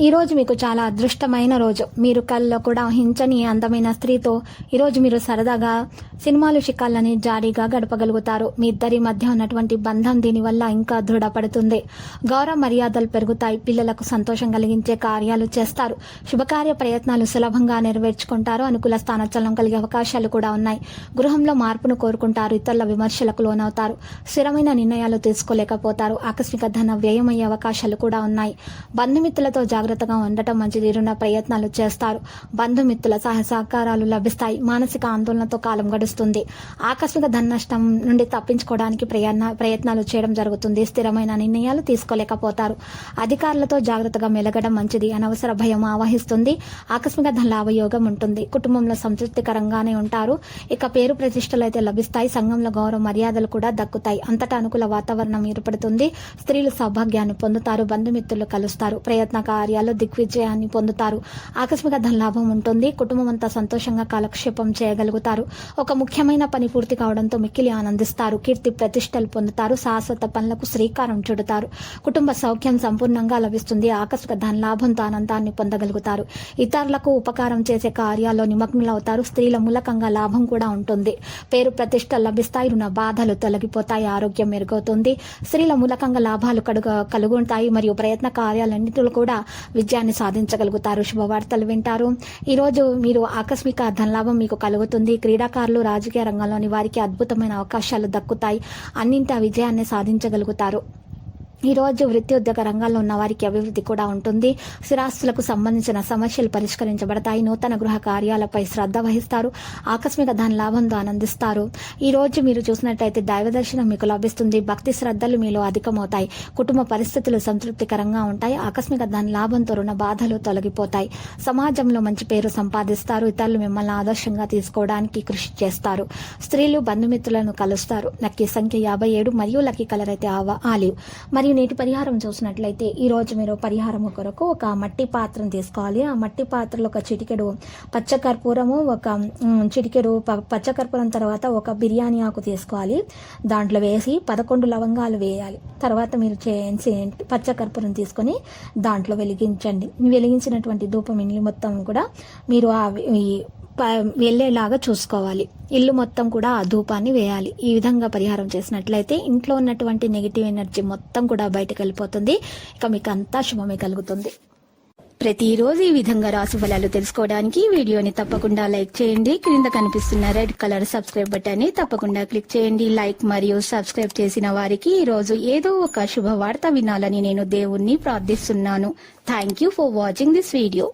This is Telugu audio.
ఈరోజు మీకు చాలా అదృష్టమైన రోజు. మీరు కల్లో కూడా ఊహించని అందమైన స్త్రీతో ఈరోజు మీరు సరదాగా సినిమాలు షికాలని జారీగా గడపగలుగుతారు. మీ ఇద్దరి మధ్య ఉన్నటువంటి బంధం దీనివల్ల ఇంకా దృఢపడుతుంది. గౌరవ మర్యాదలు పెరుగుతాయి. పిల్లలకు సంతోషం కలిగించే కార్యాలు చేస్తారు. శుభకార్య ప్రయత్నాలు సులభంగా నెరవేర్చుకుంటారు. అనుకూల స్థానచలనం కలిగే అవకాశాలు కూడా ఉన్నాయి. గృహంలో మార్పును కోరుకుంటారు. ఇతరుల విమర్శలకు లోనవుతారు. స్థిరమైన నిర్ణయాలు తీసుకోలేకపోతారు. ఆకస్మిక ధన వ్యయమయ్యే అవకాశాలు కూడా ఉన్నాయి. బంధుమిత్రులతో జాగ్రత్తగా ఉండటం మంచిది రుణ ప్రయత్నాలు చేస్తారు. బంధుమిత్రుల సహ సహకారాలు లభిస్తాయి. మానసిక ఆందోళనతో కాలం గడుస్తుంది. ఆకస్మిక ధన నష్టం నుండి తప్పించుకోవడానికి ప్రయత్న ప్రయత్నాలు చేయడం జరుగుతుంది. స్థిరమైన నిర్ణయాలు తీసుకోలేకపోతారు. అధికారులతో జాగ్రత్తగా మెలగడం మంచిది. అనవసర భయం ఆవహిస్తుంది. ఆకస్మిక ధన లాభయోగం ఉంటుంది. కుటుంబంలో సంతృప్తికరంగానే ఉంటారు. ఇక పేరు ప్రతిష్టలు అయితే లభిస్తాయి. సంఘంలో గౌరవ మర్యాదలు కూడా దక్కుతాయి. అంతటా అనుకూల వాతావరణం ఏర్పడుతుంది. స్త్రీలు సౌభాగ్యాన్ని పొందుతారు. బంధుమిత్రులు కలుస్తారు. ప్రయత్న కార్యాల్లో దిగ్విజయాన్ని పొందుతారు. ఆకస్మిక ధనలాభం ఉంటుంది. కుటుంబం అంతా సంతోషంగా కాలక్షేపం చేయగలుగుతారు. ఒక ముఖ్యమైన పని పూర్తి కావడంతో మిక్కిలి ఆనందిస్తారు. కీర్తి ప్రతిష్టలు పొందుతారు. శాశ్వత పనులకు శ్రీకారం చుడతారు. కుటుంబ సౌఖ్యం సంపూర్ణంగా లభిస్తుంది. ఆకస్మిక ధన లాభంతో ఆనందాన్ని పొందగలుగుతారు. ఇతరులకు ఉపకారం చేసే కార్యాల్లో నిమగ్నులవుతారు. స్త్రీల మూలకంగా లాభం కూడా ఉంటుంది. పేరు ప్రతిష్టలు లభిస్తాయి. రుణ బాధలు తొలగిపోతాయి. ఆరోగ్యం మెరుగవుతుంది. స్త్రీల మూలకంగా లాభాలు కడుగ కలుగుంటాయి. మరియు ప్రయత్న కార్యాలన్నింటిలో కూడా విజయాన్ని సాధించగలుగుతారు. శుభవార్తలు వింటారు. ఈరోజు మీరు ఆకస్మిక ధనలాభం మీకు కలుగుతుంది. క్రీడాకారులు రాజకీయ రంగంలోని వారికి అద్భుతమైన అవకాశాలు దక్కుతాయి. అన్నింటి ఆ విజయాన్ని సాధించగలుగుతారు. ఈరోజు వృత్తి ఉద్యోగ రంగాల్లో ఉన్న వారికి అభివృద్ధి కూడా ఉంటుంది. స్థిరాస్తులకు సంబంధించిన సమస్యలు పరిష్కరించబడతాయి. నూతన గృహ కార్యాలపై శ్రద్ధ వహిస్తారు. ఆకస్మిక ధన లాభంతో ఆనందిస్తారు. ఈ రోజు మీరు చూసినట్టయితే దైవ దర్శనం మీకు లభిస్తుంది. భక్తి శ్రద్ధలు మీలో అధికమవుతాయి. కుటుంబ పరిస్థితులు సంతృప్తికరంగా ఉంటాయి. ఆకస్మిక ధన లాభంతో రుణ బాధలు తొలగిపోతాయి. సమాజంలో మంచి పేరు సంపాదిస్తారు. ఇతరులు మిమ్మల్ని ఆదర్శంగా తీసుకోవడానికి కృషి చేస్తారు. స్త్రీలు బంధుమిత్రులను కలుస్తారు. లక్కీ సంఖ్య యాభై ఏడు మరియు లక్కీ కలర్ అయితే ఆలివ్. మరియు నేటి పరిహారం చూసినట్లయితే ఈరోజు మీరు పరిహారం కొరకు ఒక మట్టి పాత్రను తీసుకోవాలి. ఆ మట్టి పాత్రలో ఒక చిటికెడు పచ్చకర్పూరము ఒక చిటికెడు ప- పచ్చకర్పూరం తర్వాత ఒక బిర్యానీ ఆకు తీసుకోవాలి. దాంట్లో వేసి పదకొండు లవంగాలు వేయాలి. తర్వాత మీరు చేసి పచ్చకర్పూరం తీసుకొని దాంట్లో వెలిగించండి. వెలిగించినటువంటి ధూపం ఇల్లు మొత్తం కూడా మీరు ఆ ఈ వెళ్ళేలాగా చూసుకోవాలి. ఇల్లు మొత్తం కూడా ఆ ధూపాన్ని వేయాలి. ఈ విధంగా పరిహారం చేసినట్లయితే ఇంట్లో ఉన్నటువంటి నెగిటివ్ ఎనర్జీ మొత్తం కూడా బయటకు వెళ్ళిపోతుంది. ఇక మీకు అంతా శుభమే కలుగుతుంది. ప్రతిరోజు ఈ విధంగా రాసు ఫలాలు తెలుసుకోవడానికి వీడియోని తప్పకుండా లైక్ చేయండి. క్రింద కనిపిస్తున్న రెడ్ కలర్ సబ్స్క్రైబ్ బటన్ని తప్పకుండా క్లిక్ చేయండి. లైక్ మరియు సబ్స్క్రైబ్ చేసిన వారికి ఈ రోజు ఏదో ఒక శుభవార్త వినాలని నేను దేవుణ్ణి ప్రార్థిస్తున్నాను. Thank you for watching this video.